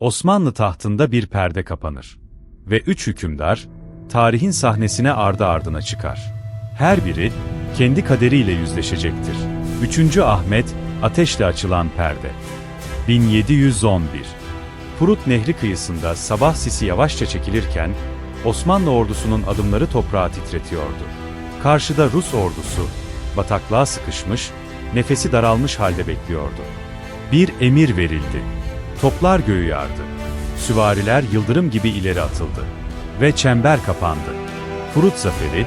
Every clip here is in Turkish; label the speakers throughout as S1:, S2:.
S1: Osmanlı tahtında bir perde kapanır. Ve üç hükümdar, tarihin sahnesine ardı ardına çıkar. Her biri, kendi kaderiyle yüzleşecektir. Üçüncü Ahmet, ateşle açılan perde. 1711 Prut Nehri kıyısında sabah sisi yavaşça çekilirken, Osmanlı ordusunun adımları toprağı titretiyordu. Karşıda Rus ordusu, bataklığa sıkışmış, nefesi daralmış halde bekliyordu. Bir emir verildi. Toplar göğü yardı. Süvariler yıldırım gibi ileri atıldı. Ve çember kapandı. Prut zaferi,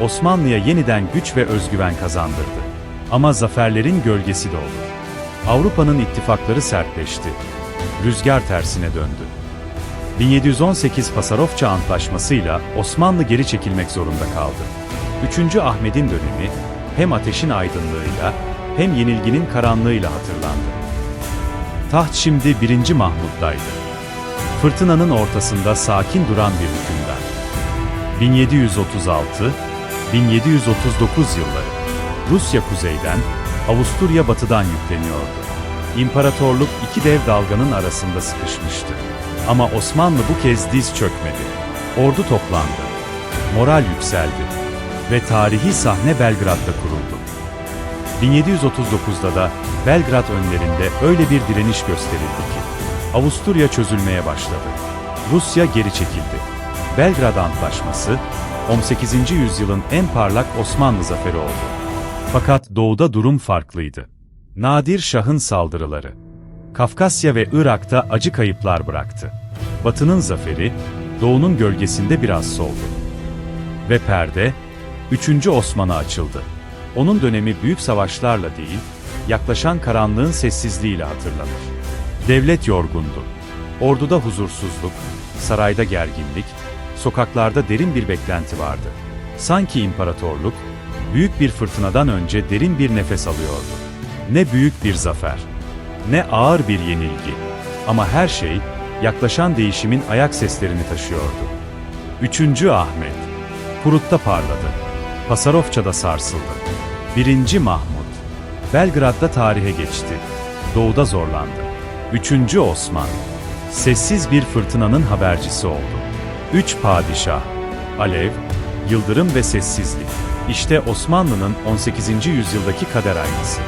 S1: Osmanlı'ya yeniden güç ve özgüven kazandırdı. Ama zaferlerin gölgesi de olur. Avrupa'nın ittifakları sertleşti. Rüzgar tersine döndü. 1718 Pasarofça Antlaşması'yla Osmanlı geri çekilmek zorunda kaldı. 3. Ahmet'in dönemi hem ateşin aydınlığıyla hem yenilginin karanlığıyla hatırlandı. Taht şimdi 1. Mahmud'daydı. Fırtınanın ortasında sakin duran bir hükümdar. 1736-1739 yılları. Rusya kuzeyden, Avusturya batıdan yükleniyordu. İmparatorluk iki dev dalganın arasında sıkışmıştı. Ama Osmanlı bu kez diz çökmedi. Ordu toplandı. Moral yükseldi. Ve tarihi sahne Belgrad'da kuruldu. 1739'da da Belgrad önlerinde öyle bir direniş gösterildi ki, Avusturya çözülmeye başladı. Rusya geri çekildi. Belgrad Antlaşması, 18. yüzyılın en parlak Osmanlı zaferi oldu. Fakat doğuda durum farklıydı. Nadir Şah'ın saldırıları, Kafkasya ve Irak'ta acı kayıplar bıraktı. Batı'nın zaferi, Doğu'nun gölgesinde biraz soldu. Ve perde, 3. Osman'a açıldı. Onun dönemi büyük savaşlarla değil, yaklaşan karanlığın sessizliğiyle hatırlanır. Devlet yorgundu. Orduda huzursuzluk, sarayda gerginlik, sokaklarda derin bir beklenti vardı. Sanki imparatorluk, büyük bir fırtınadan önce derin bir nefes alıyordu. Ne büyük bir zafer, ne ağır bir yenilgi. Ama her şey, yaklaşan değişimin ayak seslerini taşıyordu. Üçüncü Ahmet, Prut'ta parladı. Pasarofça'da sarsıldı. Birinci Mahmut, Belgrad'da tarihe geçti. Doğuda zorlandı. Üçüncü Osman, sessiz bir fırtınanın habercisi oldu. Üç padişah, alev, yıldırım ve sessizlik. İşte Osmanlı'nın 18. yüzyıldaki kader aynası.